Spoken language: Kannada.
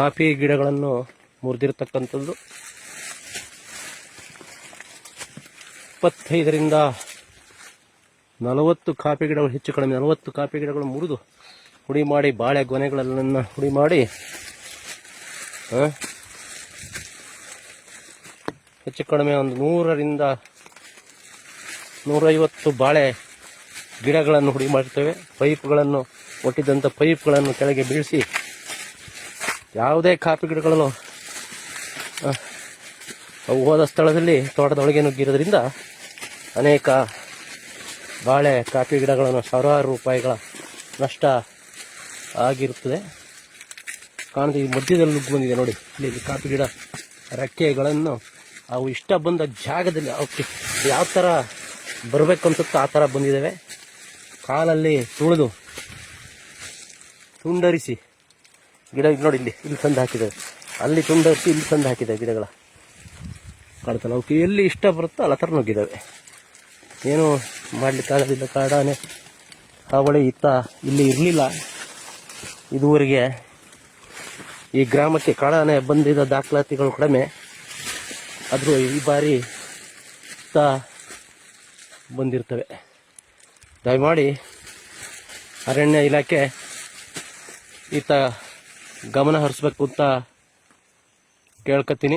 ಕಾಫಿ ಗಿಡಗಳನ್ನು ಮುರಿದಿರ್ತಕ್ಕಂಥದ್ದು. ಇಪ್ಪತ್ತೈದರಿಂದ ನಲವತ್ತು ಕಾಫಿ ಗಿಡಗಳು, ಹೆಚ್ಚು ಕಡಿಮೆ ನಲವತ್ತು ಕಾಫಿ ಗಿಡಗಳು ಮುರಿದು ಹುಡಿ ಮಾಡಿ ಬಾಳೆ ಗೊನೆಗಳನ್ನು ಹುಡಿ ಮಾಡಿ ಹೆಚ್ಚು ಕಡಿಮೆ ಒಂದು ನೂರರಿಂದ ನೂರೈವತ್ತು ಬಾಳೆ ಗಿಡಗಳನ್ನು ಹುಡಿ ಮಾಡಿರ್ತೇವೆ ಪೈಪ್ಗಳನ್ನು ಒಟ್ಟಿದ್ದಂಥ ಪೈಪ್ಗಳನ್ನು ಕೆಳಗೆ ಬೀಳಿಸಿ ಯಾವುದೇ ಕಾಫಿ ಗಿಡಗಳನ್ನು ಅವು ಹೋದ ಸ್ಥಳದಲ್ಲಿ ತೋಟದೊಳಗೆ ನುಗ್ಗಿರೋದ್ರಿಂದ ಅನೇಕ ಬಾಳೆ ಕಾಫಿ ಗಿಡಗಳನ್ನು ಸಾವಿರಾರು ರೂಪಾಯಿಗಳ ನಷ್ಟ ಆಗಿರುತ್ತದೆ. ಕಾಣದ ಈ ಮಧ್ಯದಲ್ಲಿ ನುಗ್ಗಿ ಬಂದಿದೆ ನೋಡಿ. ಇಲ್ಲಿ ಕಾಫಿ ಗಿಡ ರೆಕ್ಕೆಗಳನ್ನು ಅವು ಇಷ್ಟ ಬಂದ ಜಾಗದಲ್ಲಿ ಅವಕ್ಕೆ ಯಾವ ಥರ ಬರಬೇಕು ಅನ್ಸುತ್ತೋ ಆ ಥರ ಬಂದಿದ್ದಾವೆ. ಕಾಲಲ್ಲಿ ತುಳಿದು ತುಂಡರಿಸಿ ಗಿಡ ನೋಡಿ ಇಲ್ಲಿ ಇಲ್ಲಿ ತಂದು ಹಾಕಿದ್ದಾವೆ ಅಲ್ಲಿ ತುಂಡರಿಸಿ ಇಲ್ಲಿ ತಂದು ಹಾಕಿದ್ದಾವೆ ಗಿಡಗಳ. ಕಾಡ್ತಾ ಅವಕ್ಕೆ ಎಲ್ಲಿ ಇಷ್ಟ ಬರುತ್ತೋ ಅಲ್ಲ ಥರ ನುಗ್ಗಿದ್ದಾವೆ ಏನು ಮಾಡಲಿಕ್ಕಾಗೋದಿಲ್ಲ ಕಾಡಾನೆ ಹಾವಳಿ ಇತ್ತ, ಇಲ್ಲಿ ಇರಲಿಲ್ಲ. ಇದುವರೆಗೆ ಈ ಗ್ರಾಮಕ್ಕೆ ಕಾಡಾನೆ ಬಂದಿದ್ದ ದಾಖಲಾತಿಗಳು ಕಡಿಮೆ. ಆದರೂ ಈ ಬಾರಿ ಇತ್ತ ಬಂದಿರ್ತವೆ. ದಯಮಾಡಿ ಅರಣ್ಯ ಇಲಾಖೆ ಈತ ಗಮನ ಹರಿಸ್ಬೇಕು ಅಂತ ಕೇಳ್ಕೊತೀನಿ